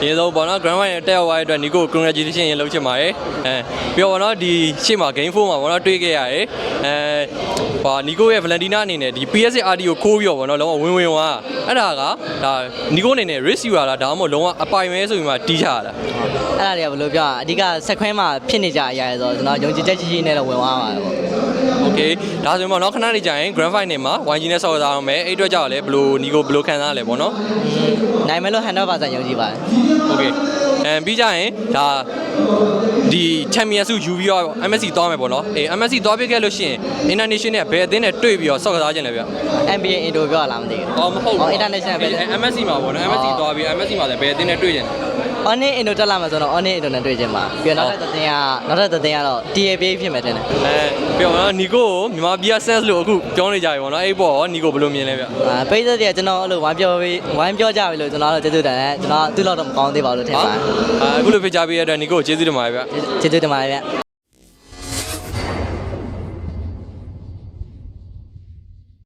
အရင်ဆုံးပေါ့နော် Grand Wine တက်ရောက်သွားတဲ့အတွက်နီကို congratulation ရေလုပ်ချင်ပါတယ်အဲပြီးတော့ပေါ့နော်ဒီရှေ့မှာ game 4မှာပေါ့နော်တွေ့ခဲ့ရတယ်အဲဟာနီကိုရဲ့ Valentina အနေနဲ့ဒီ PS RD ကိုခိုးပြီးတော့ပေါ့နော်လုံးဝဝင်ဝင်သွားအဲ့ဒါကဒါနီကိုအနေနဲ့ risk ယူလာတာဒါမှမဟုတ်လုံးဝအပိုင်ပဲဆိုပြီးမှတီးချရတာအဲ့ဒါတွေကဘယ်လိုပြောအဓိကဆက်ခွဲမှာဖြစ်နေကြအရာရယ်ဆိုတော့ကျွန်တော်ယုံကြည်ချက်ကြီးကြီးနဲ့တော့ဝင်သွားပါတယ်ပေါ့ Okay ဒါဆိုရင်ပေါ့နော်ခဏနေကြရင် grand final မှာ YG နဲ့ဆောက်သားအောင်မယ်အဲ့အတွက်ကြောင့်လည်းဘယ်လိုနီကိုဘယ်လိုခံစားရလဲပေါ့နော် နိုင်မယ်လို့100%ယုံကြည်ပါတယ် โอเคအဲပြီးကြရင်ဒါဒီ champion စုယူပြီးတော့ MSC သွားမယ်ပေါ့နော်အေး MSC သွားပြခဲ့လို့ရှိရင် international နဲ့ဘယ်အသင်းနဲ့တွေ့ပြီးတော့ဆောက်ကစားခြင်းလဲဗျ NBA Indo ပြောရလားမသိဘူး အော်မဟုတ် အော် international ပဲလေ အဲ MSC မှာပေါ့နော် MSC သွားပြီး MSC မှာလည်းဘယ်အသင်းနဲ့တွေ့ခြင်းလဲ Onin Indo တက်လာမှာဆိုတော့ Onin Indo နဲ့တွေ့ချင်းပါပြီးတော့နောက်ထပ်တစ်သင်းကနောက်ထပ်တစ်သင်းကတော့ TAP ဖြစ်မယ်တင်တယ်အဲပြီးတော့နော်နီကိုကိုမြန်မာပြည်က sense လို့အခုပြောနေကြပြီပေါ့နော်အဲ့ပေါ့ရောနီကိုဘယ်လိုမြင်လဲဗျအာပိတ်သက်တွေကကျွန်တော်အဲ့လိုဝိုင်းပြောပြီးဝိုင်းပြောကြပြီလို့ကျွန်တော်ကတော့ကျေးဇူးတင်တယ်ကျွန်တော်သူ့လောက်တော့မကောင်းသေးပါဘူးလို့ထင်ပါတယ်အခုလိုဖိတ်ကြားပေးရတဲ့နီကိုကိုကျေးဇူးတင်ပါတယ်ဗျကျေးဇူးတင်ပါတယ်ဗျ